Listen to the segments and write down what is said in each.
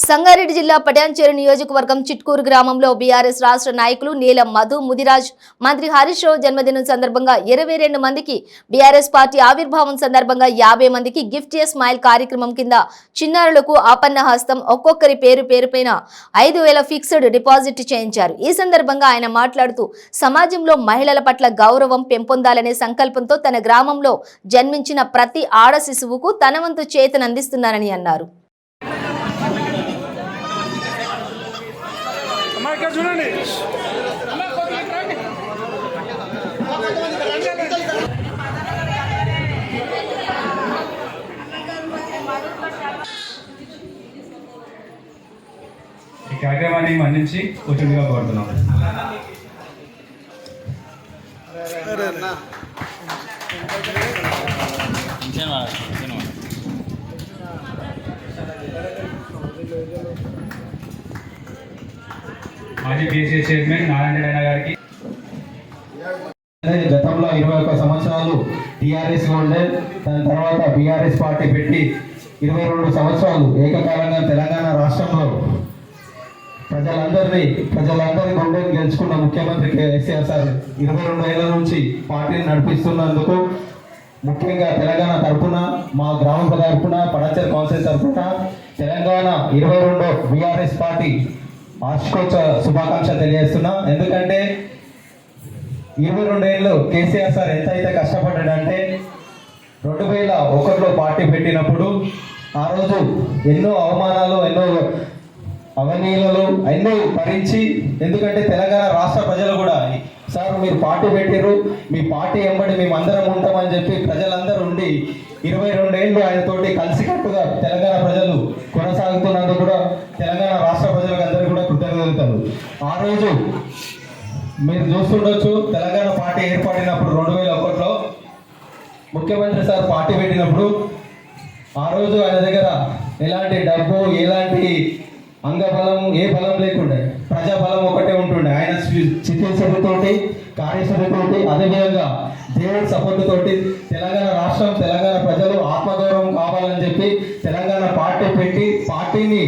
సంగారెడ్డి జిల్లా పటాన్చేరు నియోజకవర్గం చిట్కూరు గ్రామంలో బీఆర్ఎస్ రాష్ట్ర నాయకులు నీలం మధు ముదిరాజ్ మంత్రి హరీష్ రావు జన్మదినం సందర్భంగా ఇరవై రెండు మందికి బీఆర్ఎస్ పార్టీ ఆవిర్భావం సందర్భంగా యాభై మందికి గిఫ్ట్ ఏ స్మైల్ కార్యక్రమం కింద చిన్నారులకు ఆపన్న హస్తం ఒక్కొక్కరి పేరు పేరుపైన ఐదు వేల ఫిక్స్డ్ డిపాజిట్ చేయించారు. ఈ సందర్భంగా ఆయన మాట్లాడుతూ సమాజంలో మహిళల పట్ల గౌరవం పెంపొందాలనే సంకల్పంతో తన గ్రామంలో జన్మించిన ప్రతి ఆడ శిశువుకు తన వంతు చేతనందిస్తున్నారని అన్నారు. ఇక్కడ చూడండి. ఈ కార్యక్రమాన్ని మన్నించి కూర్చుండిగా కోరుతున్నాం. మాజీ బీసీ చైర్మన్ నారాయణ గారికి. గతంలో ఇరవై ఒక్క సంవత్సరాలు టీఆర్ఎస్ ఉండే దాని తర్వాత బీఆర్ఎస్ పార్టీ పెట్టి ఇరవై రెండు సంవత్సరాలు ఏకకాలంగా తెలంగాణ రాష్ట్రంలో ప్రజలందరినీ ప్రజలందరి గుండెని గెలుచుకున్న ముఖ్యమంత్రి కేసీఆర్ సార్ ఇరవై రెండు ఏళ్ళ నుంచి పార్టీని నడిపిస్తున్నందుకు ముఖ్యంగా తెలంగాణ తరఫున మా గ్రామ తరఫున పడచర్ కౌన్సిల్ తరఫున తెలంగాణ ఇరవై రెండో బీఆర్ఎస్ పార్టీ వార్షికోత్సవ శుభాకాంక్ష తెలియజేస్తున్నా. ఎందుకంటే ఇరవై రెండేళ్ళు కేసీఆర్ సార్ ఎంత అయితే కష్టపడ్డాడంటే రెండు వేల ఒకటిలో పార్టీ పెట్టినప్పుడు ఆ రోజు ఎన్నో అవమానాలు ఎన్నో అవనీలలో ఎన్నో భరించి ఎందుకంటే తెలంగాణ రాష్ట్ర ప్రజలు కూడా సార్ మీరు పార్టీ పెట్టారు మీ పార్టీ ఎంబడి మేము అందరం ఉంటామని చెప్పి ప్రజలందరూ ఉండి ఇరవై రెండేళ్ళు ఆయనతోటి కలిసికట్టుగా తెలంగాణ ప్రజలు కొనసాగుతున్నందుకు కూడా తెలంగాణ రాష్ట్ర ప్రజలకు అందరికీ కూడా కృతజ్ఞతలు ఆ రోజు మీరు చూస్తుండొచ్చు తెలంగాణ పార్టీ ఏర్పడినప్పుడు రెండు వేల ఒకటిలో ముఖ్యమంత్రి సార్ పార్టీ పెట్టినప్పుడు ఆ రోజు ఆయన దగ్గర ఎలాంటి డబ్బు ఎలాంటి అంగబలం ఏ బలం లేకుండే ప్రజాబలం ఒకటే ఉంటుండే. ఆయన చిత్తశుద్ధితోటి కార్యశుద్ధితోటి అదేవిధంగా దేవుడి సపోర్ట్ తోటి తెలంగాణ రాష్ట్రం తెలంగాణ ప్రజలు ఆత్మగౌరవం కావాలని చెప్పి తెలంగాణ పార్టీ పెట్టి పార్టీని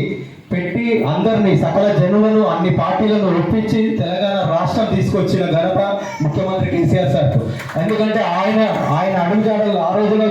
పెట్టి అందరినీ సకల జనులను అన్ని పార్టీలను ఒప్పించి తెలంగాణ రాష్ట్రం తీసుకొచ్చిన ఘనత ముఖ్యమంత్రి కేసీఆర్ సార్ ఎందుకంటే ఆయన ఆయన అడుగుజాడలు ఆ రోజులో